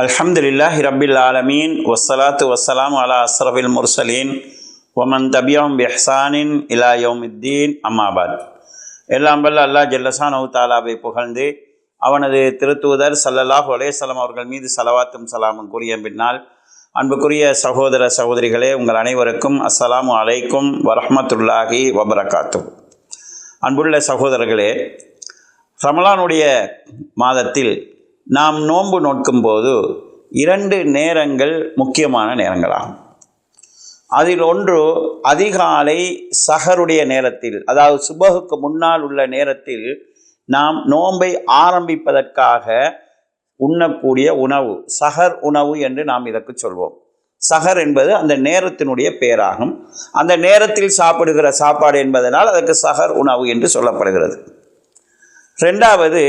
அல்ஹம்துலில்லாஹி ரபில் ஆலமீன் வசலாத்து வசலாம் அலா அஸ்ரஃபில் முர்சலீன் ஒமன் தபியம் பெஹ்சானின் இலாயோமித்தீன் அம்மாபாத் எல்லாம் வல்ல அல்லாஹ் ஜல்லசானவு தாலாவை புகழ்ந்து அவனது திருத்தூதர் சல்லல்லாஹ் ஒலேசலம் அவர்கள் மீது சலவாத்தும் சலாமும் கூறிய பின்னால் அன்புக்குரிய சகோதர சகோதரிகளே உங்கள் அனைவருக்கும் அஸ்ஸலாமு அலைக்கும் வரஹமத்துல்லாஹி வபரகாத்து அன்புள்ள சகோதரர்களே ரமலானுடைய மாதத்தில் நாம் நோன்பு நோக்கும்போது இரண்டு நேரங்கள் முக்கியமான நேரங்களாகும். அதில் ஒன்று அதிகாலை சஹருடைய நேரத்தில் அதாவது சுபகுக்கு முன்னால் உள்ள நேரத்தில் நாம் நோன்பை ஆரம்பிப்பதற்காக உண்ணக்கூடிய உணவு சஹர் உணவு என்று நாம் இதற்கு சொல்வோம். சஹர் என்பது அந்த நேரத்தினுடைய பெயராகும். அந்த நேரத்தில் சாப்பிடுகிற சாப்பாடு என்பதனால் அதற்கு சஹர் உணவு என்று சொல்லப்படுகிறது. ரெண்டாவது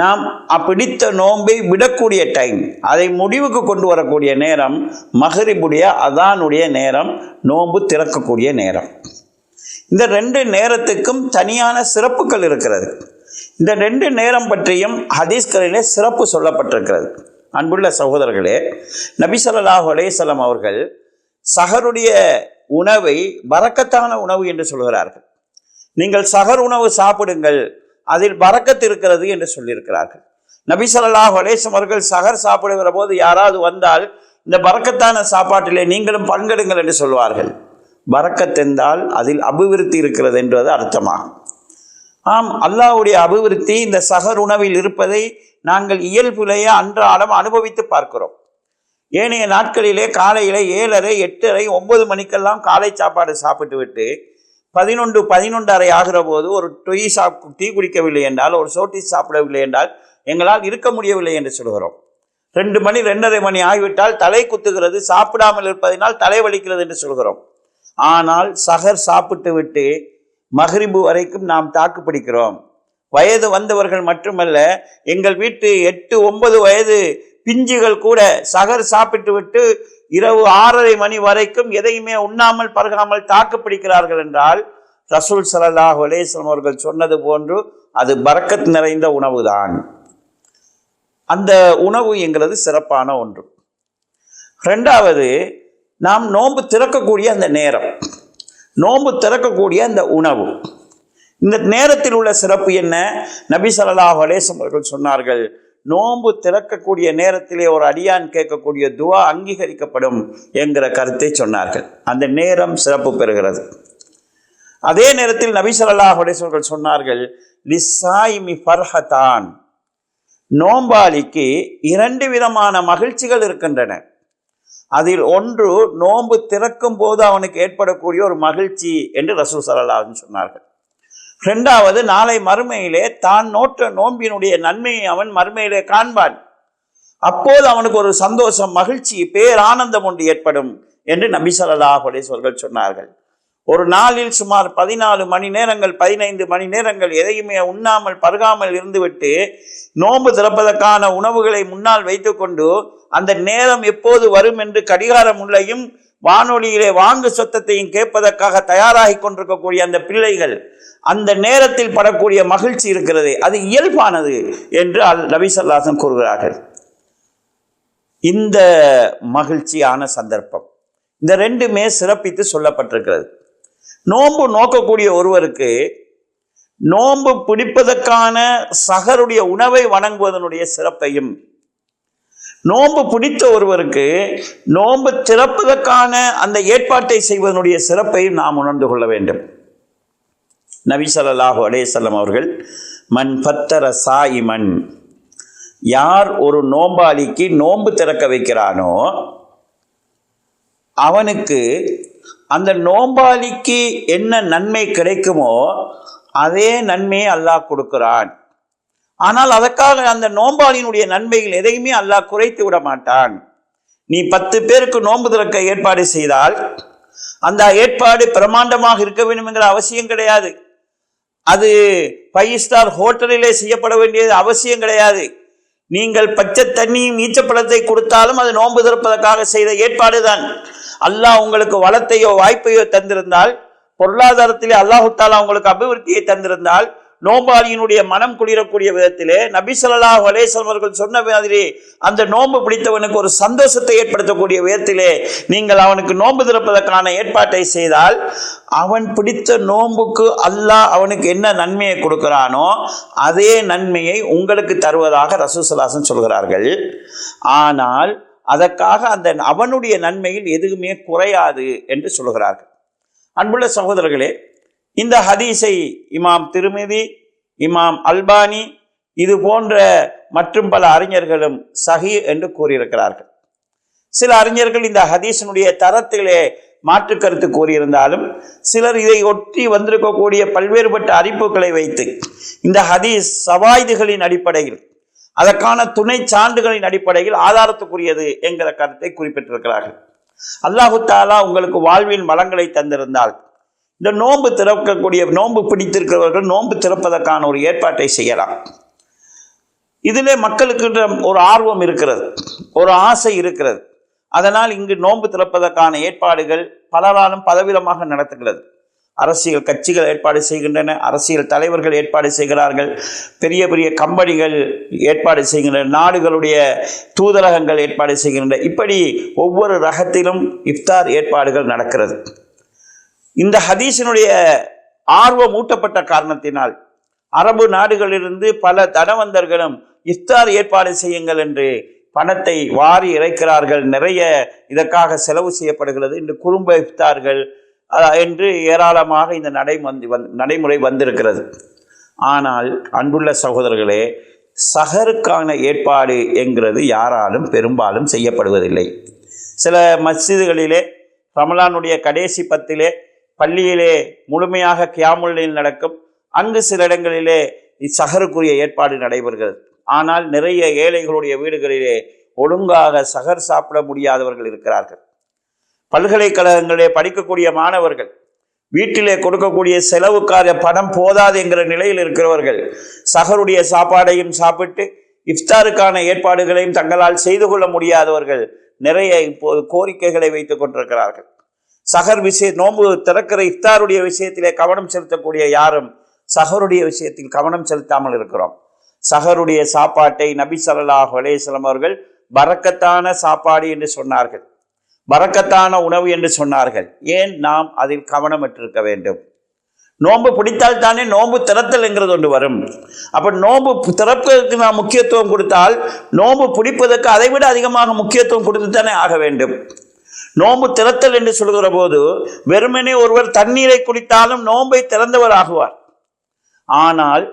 நாம் பிடித்த நோன்பை விடக்கூடிய டைம் அதை முடிவுக்கு கொண்டு வரக்கூடிய நேரம் மகரிபுடைய அதானுடைய நேரம் நோன்பு திறக்கக்கூடிய நேரம். இந்த ரெண்டு நேரத்துக்கும் தனியான சிறப்புகள் இருக்கிறது. இந்த ரெண்டு நேரம் பற்றியும் ஹதீஸ்களிலே சிறப்பு சொல்லப்பட்டிருக்கிறது. அன்புள்ள சகோதரர்களே நபிசல்லாஹு ஸல்லல்லாஹு அவர்கள் சகருடைய உணவை வரக்கத்தான உணவு என்று சொல்கிறார்கள். நீங்கள் சகர் உணவு சாப்பிடுங்கள் அதில் பறக்கத்து இருக்கிறது என்று சொல்லியிருக்கிறார்கள். நபிசல்லாஹ் ஸல்லல்லாஹு அவர்கள் சகர் சாப்பிடுகிற போது யாராவது வந்தால் இந்த பறக்கத்தான சாப்பாட்டிலே நீங்களும் பங்கெடுங்கள் என்று சொல்வார்கள். பறக்கத் அதில் அபிவிருத்தி இருக்கிறது என்பது அர்த்தமாகும். ஆம் அல்லாவுடைய அபிவிருத்தி இந்த சகர் உணவில் இருப்பதை நாங்கள் இயல்புலேயே அன்றாடம் அனுபவித்து பார்க்கிறோம். ஏனைய நாட்களிலே காலையிலே ஏழரை எட்டரை ஒன்பது மணிக்கெல்லாம் காலை சாப்பாடு சாப்பிட்டு விட்டு பதினொன்று பதினொன்றரை ஆகிற போது ஒரு டொய் சாப் டீ குடிக்கவில்லை என்றால் ஒரு சோட்டி சாப்பிடவில்லை என்றால் எங்களால் இருக்க முடியவில்லை என்று சொல்கிறோம். ரெண்டு மணி ரெண்டரை மணி ஆகிவிட்டால் தலை குத்துகிறது சாப்பிடாமல் இருப்பதனால் தலை வலிக்கிறது என்று சொல்கிறோம். ஆனால் சகர் சாப்பிட்டு விட்டு மகரிபு வரைக்கும் நாம் தாக்கு பிடிக்கிறோம். வயது வந்தவர்கள் மட்டுமல்ல எங்கள் வீட்டு எட்டு ஒன்பது வயது பிஞ்சுகள் கூட சகர் சாப்பிட்டு விட்டு இரவு ஆறரை மணி வரைக்கும் எதையுமே உண்ணாமல் பருகாமல் தாக்கு பிடிக்கிறார்கள் என்றால் ரசூல் சலல்லாஹ் அலேஸ்லம் அவர்கள் சொன்னது போன்று அது பறக்கத் நிறைந்த உணவுதான். அந்த உணவு எங்களது சிறப்பான ஒன்று. ரெண்டாவது நாம் நோன்பு திறக்கக்கூடிய அந்த நேரம். நோன்பு திறக்கக்கூடிய அந்த உணவு. இந்த நேரத்தில் உள்ள சிறப்பு என்ன? நபி ஸல்லல்லாஹு அலைஹி அவர்கள் சொன்னார்கள் நோன்பு திறக்கக்கூடிய நேரத்திலே ஒரு அடியான் கேட்கக்கூடிய துவா அங்கீகரிக்கப்படும் என்கிற கருத்தை சொன்னார்கள். அந்த நேரம் சிறப்பு பெறுகிறது. அதே நேரத்தில் நபி ஸல்லல்லாஹு சொன்னார்கள் லிசாயிமி ஃபர்ஹதான். நோம்பாளிக்கு இரண்டு விதமான மகிழ்ச்சிகள் இருக்கின்றன. அதில் ஒன்று நோன்பு திறக்கும் போது அவனுக்கு ஏற்படக்கூடிய ஒரு மகிழ்ச்சி என்று ரசூ சல்லாஹ் சொன்னார்கள். ரெண்டாவது நாளை மறுமையிலே தான் நோற்ற நோன்பினுடைய நன்மையை அவன் மறுமையிலே காண்பான். அப்போது அவனுக்கு ஒரு சந்தோஷம் மகிழ்ச்சி பேரானந்தம் ஒன்று ஏற்படும் என்று நபி ஸல்லல்லாஹு சொன்னார்கள். ஒரு நாளில் சுமார் பதினாலு மணி நேரங்கள் பதினைந்து மணி நேரங்கள் எதையுமே உண்ணாமல் பருகாமல் இருந்துவிட்டு நோன்பு திறப்பதற்கான உணவுகளை முன்னால் வைத்துக்கொண்டு அந்த நேரம் எப்போது வரும் என்று கடிகாரம் உள்ளையும் வானொலியிலே வாங்கு சொத்தத்தையும் கேட்பதற்காக தயாராகி கொண்டிருக்கக்கூடிய அந்த பிள்ளைகள் அந்த நேரத்தில் படக்கூடிய மகிழ்ச்சி இருக்கிறது அது இயல்பானது என்று அல் நபி கூறுகிறார்கள். இந்த மகிழ்ச்சியான சந்தர்ப்பம் இந்த ரெண்டுமே சிறப்பித்து சொல்லப்பட்டிருக்கிறது. நோன்பு நோக்கக்கூடிய ஒருவருக்கு நோன்பு பிடிப்பதற்கான சகருடைய உணவை வணங்குவதனுடைய சிறப்பையும் நோன்பு பிடித்த ஒருவருக்கு நோன்பு திறப்பதற்கான அந்த ஏற்பாட்டை செய்வதனுடைய சிறப்பையும் நாம் உணர்ந்து கொள்ள வேண்டும். நபிசல்லாஹு அலேசல்லம் அவர்கள் மன் பத்தர சாயிமன் யார் ஒரு நோம்பாளிக்கு நோன்பு திறக்க வைக்கிறானோ அவனுக்கு அந்த நோம்பாளிக்கு என்ன நன்மை கிடைக்குமோ அதே நன்மையை அல்லாஹ் கொடுக்கிறான். ஆனால் அதற்காக அந்த நோம்பாளியினுடைய நன்மைகள் எதையுமே அல்லாஹ் குறைத்து விட மாட்டான். நீ பத்து பேருக்கு நோன்பு திறக்க ஏற்பாடு செய்தால் அந்த ஏற்பாடு பிரமாண்டமாக இருக்க வேண்டும் என்கிற அவசியம் கிடையாது. அது ஃபைவ் ஸ்டார் ஹோட்டலிலே செய்யப்பட வேண்டியது அவசியம் கிடையாது. நீங்கள் பச்சை தண்ணியும் ஈச்சப்பழத்தை கொடுத்தாலும் அது நோன்பு திறப்பதற்காக செய்த ஏற்பாடு தான். அல்லாஹ் உங்களுக்கு வளத்தையோ வாய்ப்பையோ தந்திருந்தால் பொருளாதாரத்திலே அல்லாஹுத்தாலா உங்களுக்கு அபிவிருத்தியை தந்திருந்தால் நோம்பாளியினுடைய மனம் குளிரக்கூடிய விதத்திலே நபிசல்லா ஸல்லல்லாஹு அவர்கள் சொன்ன மாதிரி அந்த நோன்பு பிடித்தவனுக்கு ஒரு சந்தோஷத்தை ஏற்படுத்தக்கூடிய விதத்திலே நீங்கள் அவனுக்கு நோன்பு திறப்பதற்கான ஏற்பாட்டை செய்தால் அவன் பிடித்த நோன்புக்கு அல்லாஹ் அவனுக்கு என்ன நன்மையை கொடுக்கிறானோ அதே நன்மையை உங்களுக்கு தருவதாக ரசூசலாசன் சொல்கிறார்கள். ஆனால் அதற்காக அந்த அவனுடைய நன்மையில் எதுவுமே குறையாது என்று சொல்கிறார்கள். அன்புள்ள சகோதரர்களே இந்த ஹதீஸை இமாம் திருமிதி இமாம் அல்பானி இது போன்ற மற்றும் பல அறிஞர்களும் சஹி என்று கூறியிருக்கிறார்கள். சில அறிஞர்கள் இந்த ஹதீஸினுடைய தரத்திலே மாற்று கருத்து கூறியிருந்தாலும் சிலர் இதை ஒட்டி வந்திருக்கக்கூடிய பல்வேறுபட்ட அறிப்புகளை வைத்து இந்த ஹதீஸ் சவாய்துகளின் அடிப்படையில் அதற்கான துணை சான்றுகளின் அடிப்படையில் ஆதாரத்துக்குரியது என்கிற கருத்தை குறிப்பிட்டிருக்கிறார்கள். அல்லாஹு தாலா உங்களுக்கு வாழ்வின் வளங்களை தந்திருந்தால் இந்த நோன்பு திறக்கக்கூடிய நோன்பு பிடித்திருக்கிறவர்கள் நோன்பு திறப்பதற்கான ஒரு ஏற்பாட்டை செய்யலாம். இதிலே மக்களுக்கு ஒரு ஆர்வம் இருக்கிறது ஒரு ஆசை இருக்கிறது. அதனால் இங்கு நோன்பு திறப்பதற்கான ஏற்பாடுகள் பலராலும் பலவிதமாக நடத்துகிறது. அரசியல் கட்சிகள் ஏற்பாடு செய்கின்றன அரசியல் தலைவர்கள் ஏற்பாடு செய்கிறார்கள் பெரிய பெரிய கம்பெனிகள் ஏற்பாடு செய்கின்றன நாடுகளுடைய தூதரகங்கள் ஏற்பாடு செய்கின்றன. இப்படி ஒவ்வொரு ரகத்திலும் இஃப்தார் ஏற்பாடுகள் நடக்கிறது. இந்த ஹதீஸினுடைய ஆர்வம் ஊட்டப்பட்ட காரணத்தினால் அரபு நாடுகளிலிருந்து பல தனவந்தர்களும் இஃப்தார் ஏற்பாடு செய்யுங்கள் என்று பணத்தை வாரி இறைக்கிறார்கள். நிறைய இதற்காக செலவு செய்யப்படுகிறது. இந்த குறும்ப இஃப்தார்கள் என்று ஏராளமாக இந்த நடை வந்து வந் நடைமுறை வந்திருக்கிறது. ஆனால் அன்புள்ள சகோதரர்களே சஹருக்கான ஏற்பாடு என்கிறது யாராலும் பெரும்பாலும் செய்யப்படுவதில்லை. சில மஸ்ஜிதுகளிலே ரமலானுடைய கடைசி பத்திலே பள்ளியிலே முழுமையாக கியாமுல்லையில் நடக்கும். அங்கு சில இடங்களிலே இச்சகருக்குரிய ஏற்பாடு நடைபெறுகிறது. ஆனால் நிறைய ஏழைகளுடைய வீடுகளிலே ஒழுங்காக சகர் சாப்பிட முடியாதவர்கள் இருக்கிறார்கள். பல்கலைக்கழகங்களிலே படிக்கக்கூடிய மாணவர்கள் வீட்டிலே கொடுக்கக்கூடிய செலவுக்கார பணம் போதாது என்கிற நிலையில் இருக்கிறவர்கள் சகருடைய சாப்பாடையும் சாப்பிட்டு இஃப்தாருக்கான ஏற்பாடுகளையும் தங்களால் செய்து கொள்ள முடியாதவர்கள் நிறைய இப்போது கோரிக்கைகளை வைத்துக் கொண்டிருக்கிறார்கள். சகர் விஷய நோன்பு திறக்கிற இஃப்தாருடைய விஷயத்திலே கவனம் செலுத்தக்கூடிய யாரும் சகருடைய விஷயத்தில் கவனம் செலுத்தாமல் இருக்கிறோம். சகருடைய சாப்பாட்டை நபி ஸல்லல்லாஹு அலைஹி அவர்கள் பறக்கத்தான சாப்பாடு என்று சொன்னார்கள். பறக்கத்தான உணவு என்று சொன்னார்கள். ஏன்? நாம் அதில் கவனமற்றிருக்க வேண்டும். நோன்பு பிடித்தால் தானே நோன்பு திறத்தல் என்கிறது ஒன்று வரும். அப்ப நோன்பு திறப்பதற்கு நாம் முக்கியத்துவம் கொடுத்தால் நோன்பு பிடிப்பதற்கு அதை விட அதிகமாக முக்கியத்துவம் கொடுத்து தானே ஆக வேண்டும். நோன்பு திறத்தல் என்று சொல்கிற போது வெறுமனே ஒருவர் தண்ணீரை குடித்தாலும் நோன்பை திறந்தவர் ஆகுவார் ஆனால்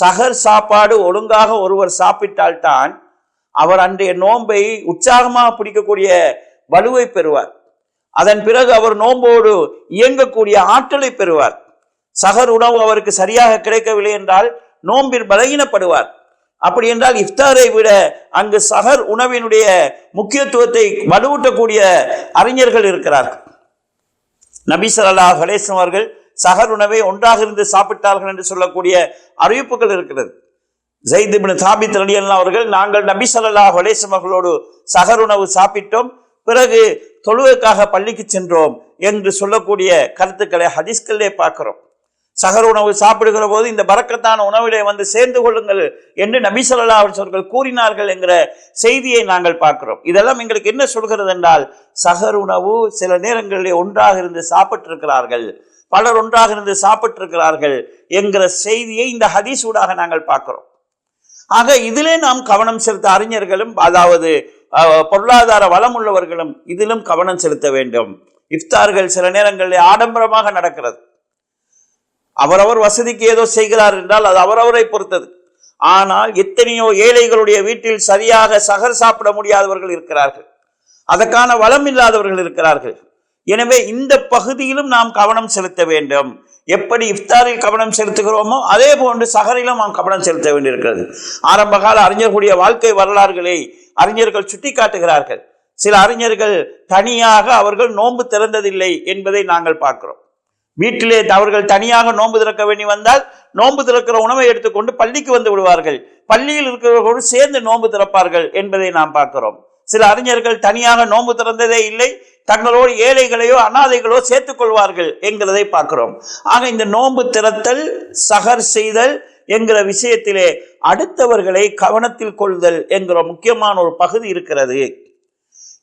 சகர் சாப்பாடு ஒழுங்காக ஒருவர் சாப்பிட்டால்தான் அவர் அன்றைய நோன்பை உற்சாகமாக பிடிக்கக்கூடிய வலுவை பெறுவார். அதன் பிறகு அவர் நோன்போடு இயங்கக்கூடிய ஆற்றலை பெறுவார். சகர் உணவு அவருக்கு சரியாக கிடைக்கவில்லை என்றால் நோன்பில் பலகீனப்படுவார். அப்படி என்றால் இஃப்தாரை விட அங்கு சகர் உணவினுடைய முக்கியத்துவத்தை வலுவூட்டக்கூடிய அறிஞர்கள் இருக்கிறார்கள். நபீசரல்லா ஸல்லல்லாஹு அவர்கள் சகர் உணவை ஒன்றாக இருந்து சாப்பிட்டார்கள் என்று சொல்லக்கூடிய அறிவிப்புகள் இருக்கிறது. ஜெயித் இப்னு தாபித் ரலியல்லாஹு அவர்கள் நாங்கள் நபி ஸல்லல்லாஹு அலைஹி அவர்களோடு சகர் உணவு சாப்பிட்டோம். பிறகு தொழுவுக்காக பள்ளிக்கு சென்றோம் என்று சொல்லக்கூடிய கருத்துக்களை ஹதீஸ்களிலே பார்க்கிறோம். சகர் உணவு சாப்பிடுகிற போது இந்த பறக்கத்தான உணவிலே வந்து சேர்ந்து கொள்ளுங்கள் என்று நபி ஸல்லல்லாஹு அவர்கள் கூறினார்கள் என்கிற செய்தியை நாங்கள் பார்க்கிறோம். இதெல்லாம் எங்களுக்கு என்ன சொல்கிறது என்றால் சகர் உணவு சில நேரங்களிலே ஒன்றாக இருந்து சாப்பிட்டிருக்கிறார்கள் பலர் ஒன்றாக இருந்து சாப்பிட்டிருக்கிறார்கள் என்கிற செய்தியை இந்த ஹதீஸ் நாங்கள் பார்க்கிறோம். ஆக இதிலே நாம் கவனம் செலுத்த அறிஞர்களும் அதாவது பொருளாதார வளம் உள்ளவர்களும் இதிலும் கவனம் செலுத்த வேண்டும். இஃப்தார்கள் சில நேரங்களில் ஆடம்பரமாக நடக்கிறது. அவரவர் வசதிக்கு ஏதோ செய்கிறார் என்றால் அது அவரவரை பொறுத்தது. ஆனால் எத்தனையோ ஏழைகளுடைய வீட்டில் சரியாக சகர் சாப்பிட முடியாதவர்கள் இருக்கிறார்கள். அதற்கான வளம் இல்லாதவர்கள் இருக்கிறார்கள். எனவே இந்த பகுதியிலும் நாம் கவனம் செலுத்த வேண்டும். எப்படி இஃப்தாரில் கவனம் செலுத்துகிறோமோ அதே போன்று சகரிலும் நாம் கவனம் செலுத்த வேண்டியிருக்கிறது. ஆரம்பகால அறிஞர்களுடைய வாழ்க்கை வரலாறுகளை அறிஞர்கள் சுட்டி காட்டுகிறார்கள் சில அறிஞர்கள் தனியாக அவர்கள் நோன்பு திறந்ததில்லை என்பதை நாங்கள் பார்க்கிறோம். வீட்டிலே அவர்கள் தனியாக நோன்பு திறக்க வேண்டி வந்தால் நோன்பு திறக்கிற உணவை எடுத்துக்கொண்டு பள்ளிக்கு வந்து விடுவார்கள். பள்ளியில் இருக்கிறவர்களோடு சேர்ந்து நோன்பு திறப்பார்கள் என்பதை நாம் பார்க்கிறோம். சில அறிஞர்கள் தனியாக நோன்பு திறந்ததே இல்லை தங்களோடு ஏழைகளையோ அனாதைகளோ சேர்த்துக் கொள்வார்கள் என்கிறதை பார்க்கிறோம். ஆக இந்த நோன்பு திறத்தல் சகர் செய்தல் என்கிற விஷயத்திலே அடுத்தவர்களை கவனத்தில் கொள்தல் என்கிற முக்கியமான ஒரு பகுதி இருக்கிறது.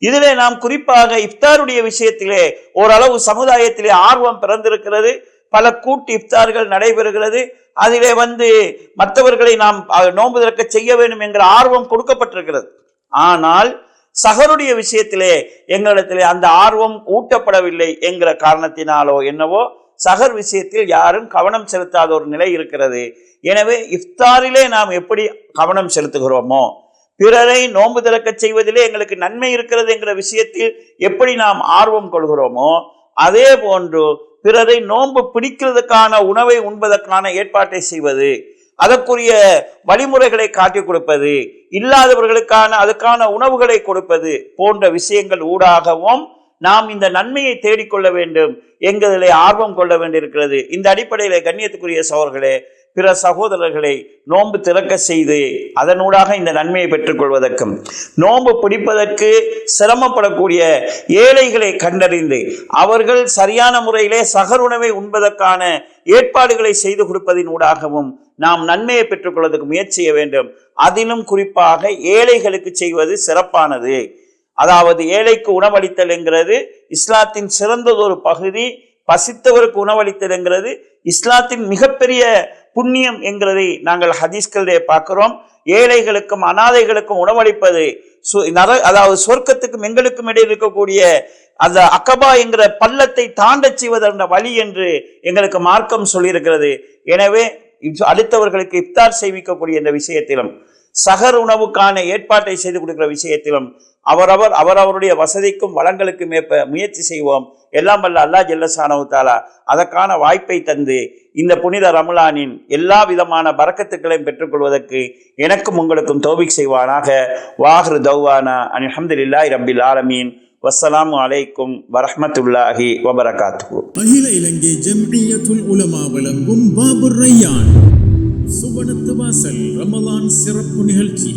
இதிலே நாம் குறிப்பாக இஃப்தாருடைய விஷயத்திலே ஓரளவு சமுதாயத்திலே ஆர்வம் பிறந்திருக்கிறது. பல கூட்டு இஃப்தார்கள் நடைபெறுகிறது. அதிலே வந்து மற்றவர்களை நாம் அஹ், நோன்பு திறக்க செய்ய வேண்டும் என்கிற ஆர்வம் கொடுக்கப்பட்டிருக்கிறது. ஆனால் சகருடைய விஷயத்திலே எங்களிடத்திலே அந்த ஆர்வம் ஊட்டப்படவில்லை என்கிற காரணத்தினாலோ என்னவோ சகர் விஷயத்தில் யாரும் கவனம் செலுத்தாத ஒரு நிலை இருக்கிறது. எனவே இஃப்தாரிலே நாம் எப்படி கவனம் செலுத்துகிறோமோ பிறரை நோன்பு திறக்கச் செய்வதிலே எங்களுக்கு நன்மை இருக்கிறது என்கிற விஷயத்தில் எப்படி நாம் ஆர்வம் கொள்கிறோமோ அதே போன்று பிறரை நோன்பு பிடிக்கிறதுக்கான உணவை உண்பதற்கான ஏற்பாட்டை செய்வது அதற்குரிய வழிமுறைகளை காட்டிக் கொடுப்பது இல்லாதவர்களுக்கான அதுக்கான உணவுகளை கொடுப்பது போன்ற விஷயங்கள் ஊடாகவும் நாம் இந்த நன்மையை தேடிக்கொள்ள வேண்டும் என்கிறதிலே ஆர்வம் கொள்ள வேண்டியிருக்கிறது. இந்த அடிப்படையில் கண்ணியத்துக்குரிய சோர்களே பிற சகோதரர்களை நோன்பு திறக்க செய்து அதனூடாக இந்த நன்மையை பெற்றுக்கொள்வதற்கும். நோன்பு பிடிப்பதற்கு சிரமப்படக்கூடிய ஏழைகளை கண்டறிந்து அவர்கள் சரியான முறையிலே சகர் உணவை உண்பதற்கான ஏற்பாடுகளை செய்து கொடுப்பதின் ஊடாகவும் நாம் நன்மையை பெற்றுக்கொள்வதற்கு முயற்சி செய்ய வேண்டும். அதிலும் குறிப்பாக ஏழைகளுக்கு செய்வது சிறப்பானது. அதாவது ஏழைக்கு உணவளித்தல் என்கிறது இஸ்லாத்தின் சிறந்ததொரு பகுதி. பசித்தவருக்கு உணவளித்தல் என்கிறது இஸ்லாத்தின் மிகப்பெரிய புண்ணியம் என்கிறதை நாங்கள் ஹதீஸ்களிலே பார்க்கிறோம். ஏழைகளுக்கும் அனாதைகளுக்கும் உணவளிப்பது சு- நர அதாவது சொர்க்கத்துக்கும் எங்களுக்கும் இடையில் இருக்கக்கூடிய அந்த அக்கபா என்கிற பள்ளத்தை தாண்டச் செய்வதற்கான வழி என்று எங்களுக்கு மார்க்கம் சொல்லியிருக்கிறது. எனவே அடுத்தவர்களுக்கு இஃப்தார் செய்விக்கக்கூடிய இந்த விஷயத்திலும் சகர் உணவுக்கான ஏற்பாட்டை செய்து கொடுக்கிற விஷயத்திலும் அவரவர் அவரவருடைய வசதிக்கும் வளங்களுக்கும் ஏற்ப முயற்சி செய்வோம். எல்லாம் வல்ல அல்லாஹ் ஜெல்லசானவு தாலா அதற்கான வாய்ப்பை தந்து இந்த புனித ரமலானின் எல்லா விதமான பறக்கத்துக்களையும் பெற்றுக்கொள்வதற்கு எனக்கும் உங்களுக்கும் தோபிக் செய்வானாக. வாஹ்ரு தௌவானா அனி அஹமதுல்லாஹி ரபில் ஆலமீன். வசலாம் அலைக்கும் வரஹ்மத்துல்லாஹி வபரகாத்து அகில இலங்கை ஜம்இய்யத்துல் உலமா வழங்கும் பாபுர் ரையான் சுவனத்து வாசல் ரமலான் சிறப்பு நிகழ்ச்சி.